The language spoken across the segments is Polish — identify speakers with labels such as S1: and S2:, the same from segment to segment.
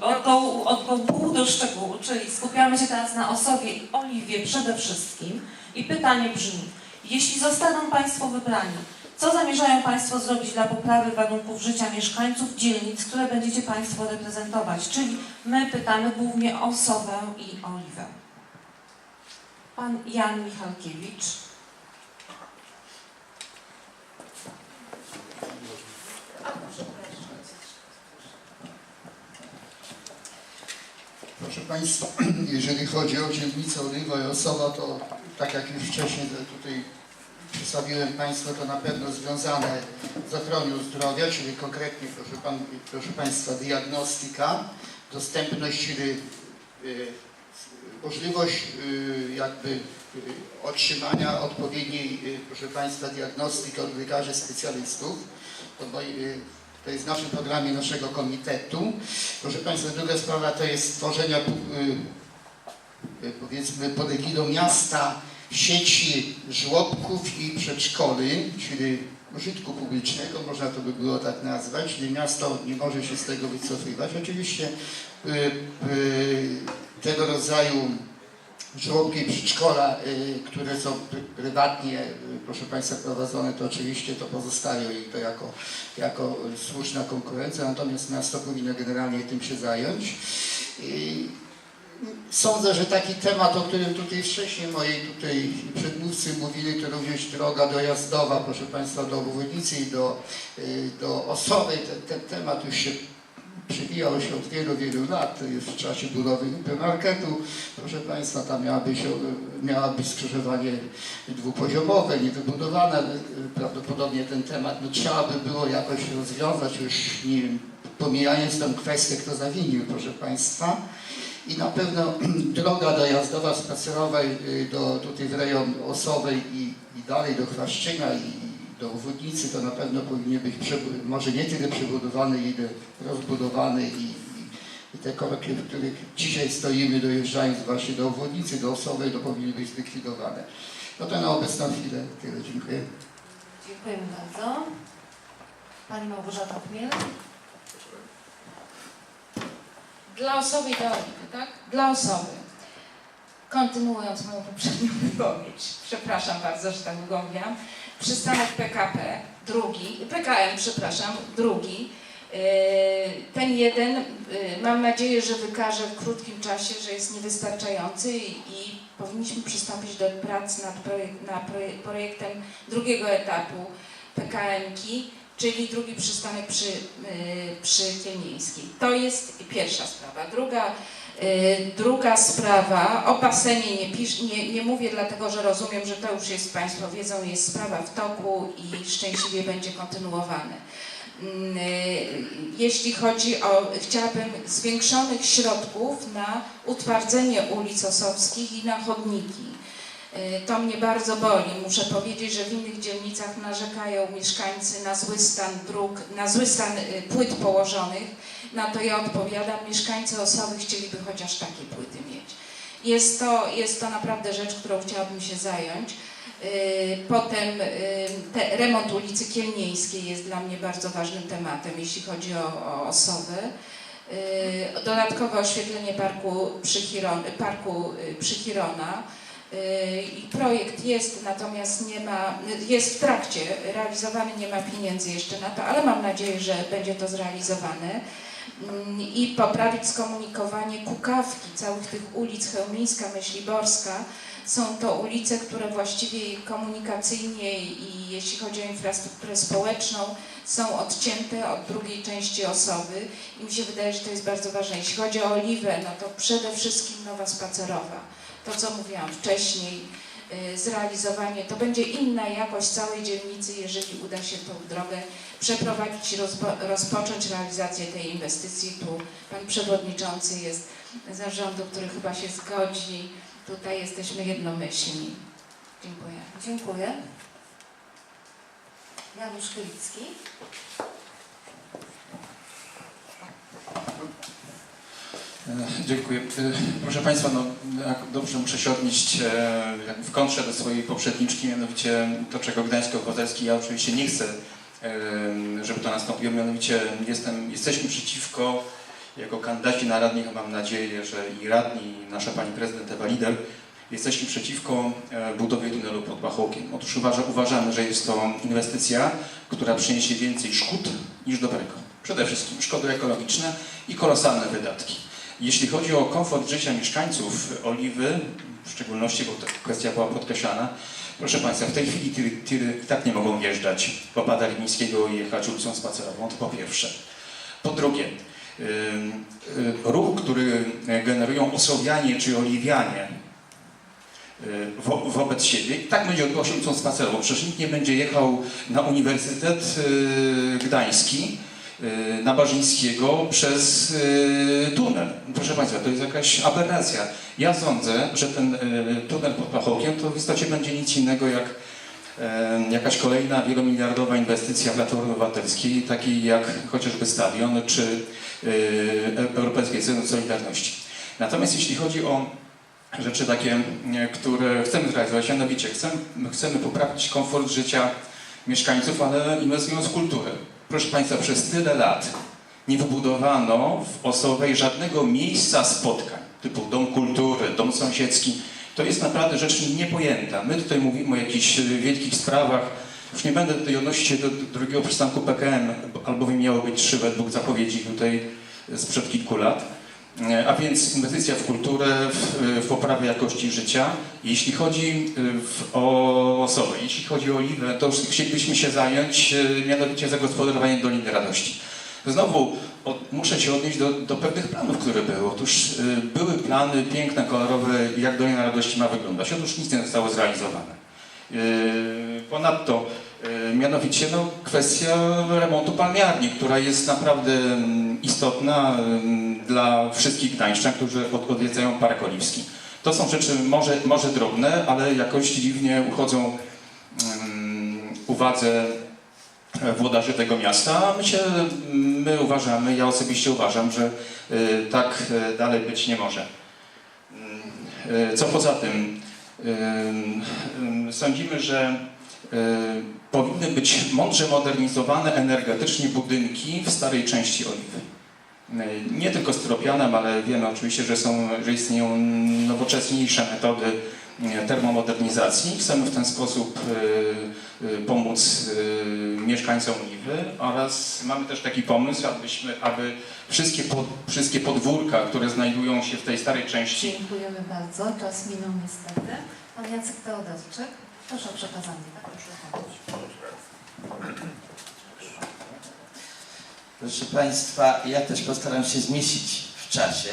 S1: Od, dołu, od dołu do szczegółu, czyli skupiamy się teraz na osobie i Oliwie przede wszystkim. I pytanie brzmi, jeśli zostaną Państwo wybrani, co zamierzają Państwo zrobić dla poprawy warunków życia mieszkańców dzielnic, które będziecie Państwo reprezentować? Czyli my pytamy głównie o osobę i Oliwę. Pan Jan Michalkiewicz.
S2: Proszę Państwa, jeżeli chodzi o dzielnicę Oliwa i Osowa, to tak jak już wcześniej tutaj przedstawiłem Państwu, to na pewno związane z ochroną zdrowia, czyli konkretnie, proszę, pan, proszę Państwa, diagnostyka, dostępność, czyli y, możliwość y, jakby y, otrzymania odpowiedniej, proszę Państwa, diagnostyki od lekarzy specjalistów. To, moi, to jest w naszym programie naszego komitetu. Proszę Państwa, druga sprawa to jest stworzenia, y, y, powiedzmy, pod egidą miasta sieci żłobków i przedszkoli, czyli użytku publicznego, można to by było tak nazwać, czyli miasto nie może się z tego wycofywać. Oczywiście y, y, tego rodzaju żłobki przedszkola, y, które są pr- prywatnie, y, proszę Państwa, prowadzone, to oczywiście to pozostają i to jako, jako słuszna konkurencja, natomiast miasto powinno generalnie tym się zająć. I sądzę, że taki temat, o którym tutaj wcześniej moi tutaj przedmówcy mówili, to również droga dojazdowa, proszę Państwa, do obwodnicy i do, y, do Osowej, ten, ten temat już się przewijał się od wielu, wielu lat, jest w czasie budowy hipermarketu. Proszę Państwa, tam miała być, miała być skrzyżowanie dwupoziomowe, niewybudowane, ale prawdopodobnie ten temat no, trzeba by było jakoś rozwiązać, już nie wiem, pomijając tę kwestię, kto zawinił, proszę Państwa. I na pewno droga dojazdowa spacerowa y, do, tutaj w rejon Osowej i, i dalej do Chwaszczyna i do obwodnicy to na pewno powinien być może nie tyle przebudowany, ile rozbudowany i, i, i te korki, w których dzisiaj stoimy dojeżdżając właśnie do obwodnicy, do Osowej, to powinny być zlikwidowane. No to na obecną chwilę tyle. Dziękuję.
S1: Dziękujemy bardzo. Pani Małgorzata Chmiel.
S3: Dla osoby i dla tak? Dla osoby. Kontynuując moją poprzednią wypowiedź, przepraszam bardzo, że tak wygłębiam. Przystanek PKP, drugi, PKM, przepraszam, drugi. Yy, Ten jeden, yy, mam nadzieję, że wykaże w krótkim czasie, że jest niewystarczający i, powinniśmy przystąpić do prac nad projek- projektem drugiego etapu PKM-ki, czyli drugi przystanek przy, yy, przy. To jest pierwsza sprawa. Druga, druga sprawa, o basenie nie, pisz, nie, nie mówię dlatego, że rozumiem, że to już jest, Państwo wiedzą, jest sprawa w toku i szczęśliwie będzie kontynuowane. Mm, yy, Jeśli chodzi o, chciałabym zwiększonych środków na utwardzenie ulic Osowskich i na chodniki. Y, To mnie bardzo boli. Muszę powiedzieć, że w innych dzielnicach narzekają mieszkańcy na zły stan dróg, na zły stan y, płyt położonych. Na to ja odpowiadam. Mieszkańcy Osowy chcieliby chociaż takie płyty mieć. Jest to, jest to naprawdę rzecz, którą chciałabym się zająć. Y, Potem y, te, remont ulicy Kielnieńskiej jest dla mnie bardzo ważnym tematem, jeśli chodzi o, o Osowę. Y, Dodatkowe oświetlenie parku Przychiron, parku y, Przychirona. Y, I projekt jest, natomiast nie ma, jest w trakcie realizowany, nie ma pieniędzy jeszcze na to, ale mam nadzieję, że będzie to zrealizowane. I poprawić skomunikowanie Kukawki, całych tych ulic Chełmińska, Myśliborska. Są to ulice, które właściwie komunikacyjnie i jeśli chodzi o infrastrukturę społeczną, są odcięte od drugiej części osoby i mi się wydaje, że to jest bardzo ważne. Jeśli chodzi o Oliwę, no to przede wszystkim nowa spacerowa to, co mówiłam wcześniej, zrealizowanie, to będzie inna jakość całej dzielnicy, jeżeli uda się tą drogę przeprowadzić i rozpo, rozpocząć realizację tej inwestycji. Tu Pan Przewodniczący jest zarządu, który chyba się zgodzi. Tutaj jesteśmy jednomyślni. Dziękuję.
S1: Dziękuję. Janusz Chylicki.
S4: Dziękuję. E, Proszę Państwa, no, dobrze muszę się odnieść e, w kontrze do swojej poprzedniczki, mianowicie to, czego Gdańsk Obywatelski, ja oczywiście nie chcę, e, żeby to nastąpiło, mianowicie jestem, jesteśmy przeciwko jako kandydaci na radnych mam nadzieję, że i radni, i nasza pani prezydent Ewa Lider jesteśmy przeciwko e, budowie tunelu pod Pachołkiem. Otóż uważa, uważamy, że jest to inwestycja, która przyniesie więcej szkód niż dobrego. Przede wszystkim szkody ekologiczne i kolosalne wydatki. Jeśli chodzi o komfort życia mieszkańców Oliwy, w szczególności, bo ta kwestia była podkreślana, proszę Państwa, w tej chwili tiry, tiry tak nie mogą wjeżdżać po Pada Rybnickiego i jechać ulicą spacerową, to po pierwsze. Po drugie, y, ruch, który generują osowianie czy oliwianie y, wo, wobec siebie, tak będzie odbywał się ulicą spacerową. Przecież nikt nie będzie jechał na Uniwersytet y, Gdański, na Barzyńskiego przez y, tunel. Proszę Państwa, to jest jakaś aberracja. Ja sądzę, że ten y, tunel pod Pachołkiem to w istocie będzie nic innego jak jakaś kolejna wielomiliardowa inwestycja Platformy Obywatelskiej, takiej jak chociażby stadion czy y, Europejskie Centrum Solidarności. Natomiast jeśli chodzi o rzeczy takie, które chcemy zrealizować, mianowicie chcemy, chcemy poprawić komfort życia mieszkańców, ale inwestując w kulturę. Proszę Państwa, przez tyle lat nie wybudowano w Osowej żadnego miejsca spotkań, typu dom kultury, dom sąsiedzki. To jest naprawdę rzecz niepojęta. My tutaj mówimy o jakichś wielkich sprawach. Już nie będę tutaj odnosić się do drugiego przystanku PKM, albowiem miało być trzy według zapowiedzi tutaj sprzed kilku lat. E, A więc inwestycja w kulturę, w, w poprawę jakości życia. Jeśli chodzi w, o osobę, jeśli chodzi o Oliwę, to chcielibyśmy się zająć mianowicie zagospodarowaniem Doliny Radości. Znowu od, muszę się odnieść do, do pewnych planów, które były. Otóż były plany piękne, kolorowe, jak Dolina Radości ma wyglądać. Otóż nic nie zostało zrealizowane. Ponadto, mianowicie no, kwestia remontu palmiarni, która jest naprawdę mm, istotna mm, dla wszystkich gdańszczan, którzy od, odwiedzają Park Oliwski. To są rzeczy może, może drobne, ale jakoś dziwnie uchodzą mm, uwadze e, włodarzy tego miasta. My, się, my uważamy, ja osobiście uważam, że y, tak y, dalej być nie może. Mm, y, Co poza tym, y, y, sądzimy, że y, powinny być mądrze modernizowane energetycznie budynki w starej części Oliwy. Y, Nie tylko styropianem, ale wiemy oczywiście, że, są, że istnieją nowocześniejsze metody y, termomodernizacji. Chcemy w ten sposób y, pomóc mieszkańcom Oliwy oraz mamy też taki pomysł, abyśmy, aby wszystkie, pod, wszystkie podwórka, które znajdują się w tej starej części,
S1: Dziękujemy bardzo. Czas minął niestety. Pan Jacek Teodorczyk. Proszę o przekazanie. Tak, proszę
S5: Proszę Państwa, ja też postaram się zmieścić w czasie,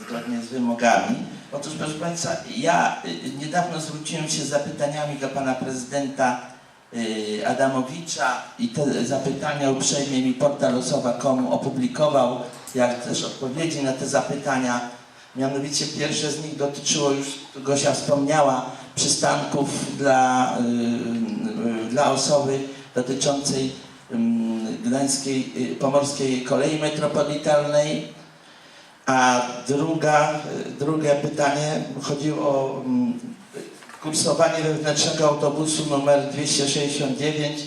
S5: zgodnie z wymogami. Otóż, proszę Państwa, ja y, niedawno zwróciłem się z zapytaniami do Pana Prezydenta y, Adamowicza i te zapytania uprzejmie mi portal osowa.com opublikował, jak też odpowiedzi na te zapytania. Mianowicie pierwsze z nich dotyczyło, już Gosia wspomniała, przystanków dla, y, y, dla osoby dotyczącej Gdańskiej, y, Pomorskiej Kolei Metropolitalnej. A druga, y, drugie pytanie chodziło o mm, kursowanie wewnętrznego autobusu numer 269,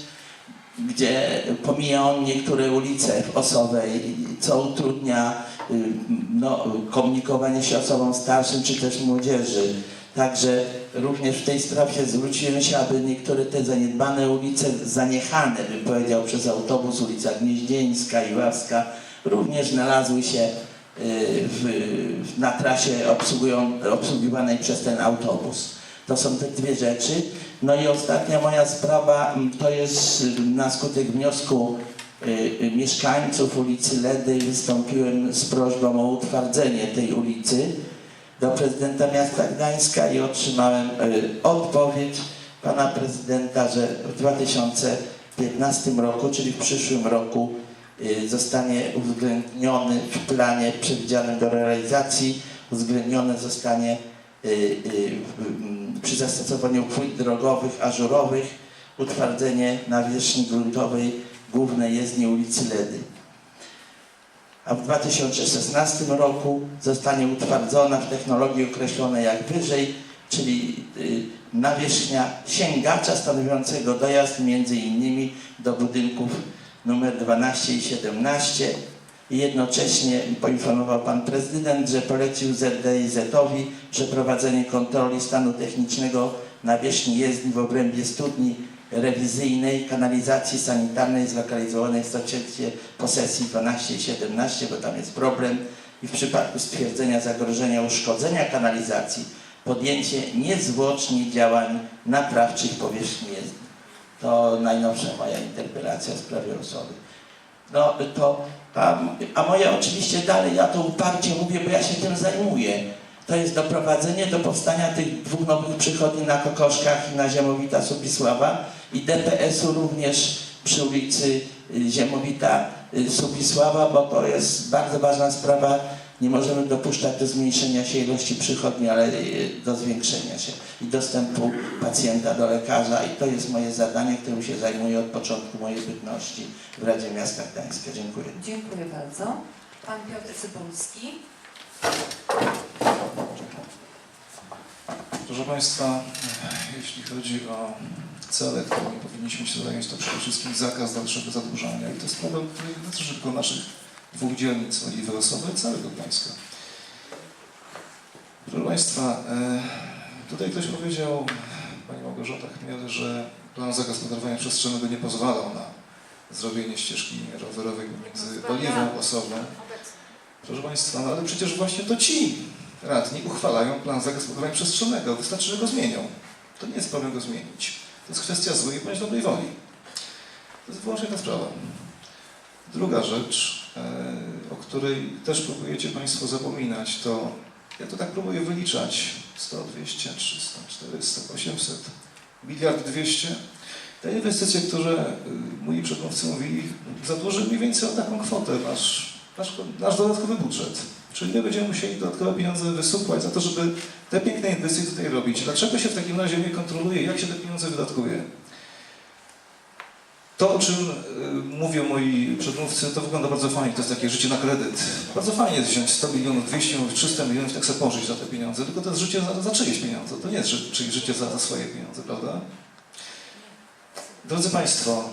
S5: gdzie pomija on niektóre ulice w Osowej, co utrudnia y, no, komunikowanie się osobom starszym czy też młodzieży. Także również w tej sprawie zwróciłem się, aby niektóre te zaniedbane ulice, zaniechane bym powiedział przez autobus, ulica Gnieździeńska, Iławska, również znalazły się y, w, na trasie obsługiwanej przez ten autobus. To są te dwie rzeczy. No i ostatnia moja sprawa mm, to jest y, na skutek wniosku y, mieszkańców ulicy Ledy wystąpiłem z prośbą o utwardzenie tej ulicy do prezydenta miasta Gdańska i otrzymałem y, odpowiedź pana prezydenta, że w 2015 roku, czyli w przyszłym roku y, zostanie uwzględniony w planie przewidzianym do realizacji, uwzględnione zostanie y, y, w- m, przy zastosowaniu płyt drogowych, ażurowych, utwardzenie nawierzchni gruntowej głównej jezdni ulicy Ledy a w 2016 roku zostanie utwardzona w technologii określonej jak wyżej, czyli y, nawierzchnia sięgacza stanowiącego dojazd między innymi do budynków numer 12 i 17 i jednocześnie poinformował Pan Prezydent, że polecił ZDIZ-owi przeprowadzenie kontroli stanu technicznego nawierzchni jezdni w obrębie studni rewizyjnej kanalizacji sanitarnej zlokalizowanej w sąsiedztwie posesji 12 i 17, bo tam jest problem i w przypadku stwierdzenia zagrożenia uszkodzenia kanalizacji podjęcie niezwłocznie działań naprawczych powierzchni jezdni. To najnowsza moja interpelacja w sprawie osoby. No to, a, a moje oczywiście dalej, ja to uparcie mówię, bo ja się tym zajmuję. To jest doprowadzenie do powstania tych dwóch nowych przychodni na Kokoszkach i na Ziemowita Subisława i DPS-u również przy ulicy Ziemowita y, Subisława, bo to jest bardzo ważna sprawa. Nie możemy dopuszczać do zmniejszenia się ilości przychodni, ale y, do zwiększenia się i dostępu pacjenta do lekarza. I to jest moje zadanie, którym się zajmuję od początku mojej bytności w Radzie Miasta Gdańska. Dziękuję.
S1: Dziękuję bardzo. Pan Piotr Cybulski.
S6: Proszę Państwa, jeśli chodzi o cele, którymi powinniśmy się zająć, to przede wszystkim zakaz dalszego zadłużania. I to jest problem, który nie dotyczy tylko naszych dwóch dzielnic, Oliwy Losowej, całego Gdańska. Proszę Państwa, e, tutaj ktoś powiedział, Pani Małgorzata Chmiel, że plan zagospodarowania przestrzennego nie pozwalał na zrobienie ścieżki rowerowej między Oliwą Osową. Proszę Państwa, no ale przecież właśnie to ci radni uchwalają plan zagospodarowania przestrzennego. Wystarczy, że go zmienią. To nie jest problem go zmienić. To jest kwestia złej bądź dobrej woli. To jest wyłącznie ta sprawa. Druga rzecz, e, o której też próbujecie Państwo zapominać, to ja to tak próbuję wyliczać. 100, 200, 300, 400, 800, miliard 200. Te inwestycje, które y, moi przedmówcy mówili, zadłuży mniej więcej o taką kwotę nasz, nasz, nasz dodatkowy budżet. Czyli my będziemy musieli dodatkowe pieniądze wysupłać za to, żeby te piękne inwestycje tutaj robić. Dlaczego się w takim razie nie kontroluje, jak się te pieniądze wydatkuje? To, o czym y, mówią moi przedmówcy, to wygląda bardzo fajnie. To jest takie życie na kredyt. Bardzo fajnie wziąć 100 milionów, 200 milionów, 300 milionów, tak sobie pożyć za te pieniądze. Tylko to jest życie za, za czyjeś pieniądze. To nie jest ży- czyli życie za, za swoje pieniądze, prawda? Drodzy Państwo,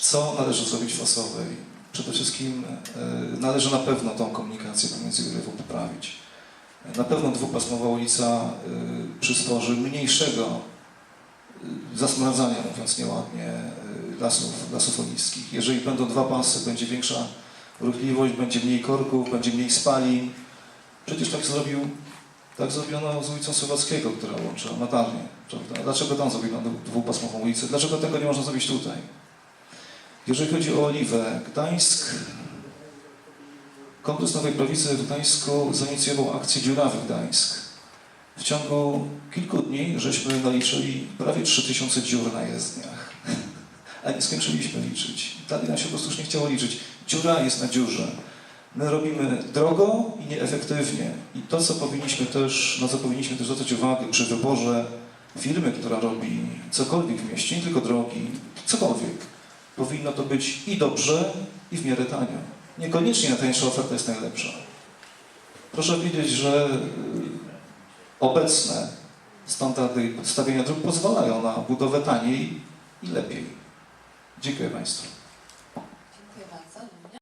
S6: co należy zrobić w Osowej? Przede wszystkim e, należy na pewno tą komunikację pomiędzy Jurewą poprawić. Na pewno dwupasmowa ulica e, przysporzy mniejszego e, zasmradzania, mówiąc nieładnie, e, lasów, lasów. Jeżeli będą dwa pasy, będzie większa ruchliwość, będzie mniej korków, będzie mniej spalin. Przecież tak zrobił, tak zrobiono z ulicą Słowackiego, która łączy Matarnię. Prawda? Dlaczego tam zrobiono dwupasmową ulicę? Dlaczego tego nie można zrobić tutaj? Jeżeli chodzi o Oliwę, Gdańsk, Kongres Nowej Prawicy w Gdańsku zainicjował akcję Dziurawy Gdańsk. W ciągu kilku dni żeśmy naliczyli prawie 3000 dziur na jezdniach. A nie skończyliśmy liczyć. Dalej nam się po prostu już nie chciało liczyć. Dziura jest na dziurze. My robimy drogo i nieefektywnie. I to, co powinniśmy też, na co powinniśmy też zwracać uwagę przy wyborze firmy, która robi cokolwiek w mieście, nie tylko drogi, cokolwiek, powinno to być i dobrze, i w miarę tanio. Niekoniecznie najtańsza oferta jest najlepsza. Proszę wiedzieć, że y, obecne standardy stawiania dróg pozwalają na budowę taniej i lepiej. Dziękuję Państwu.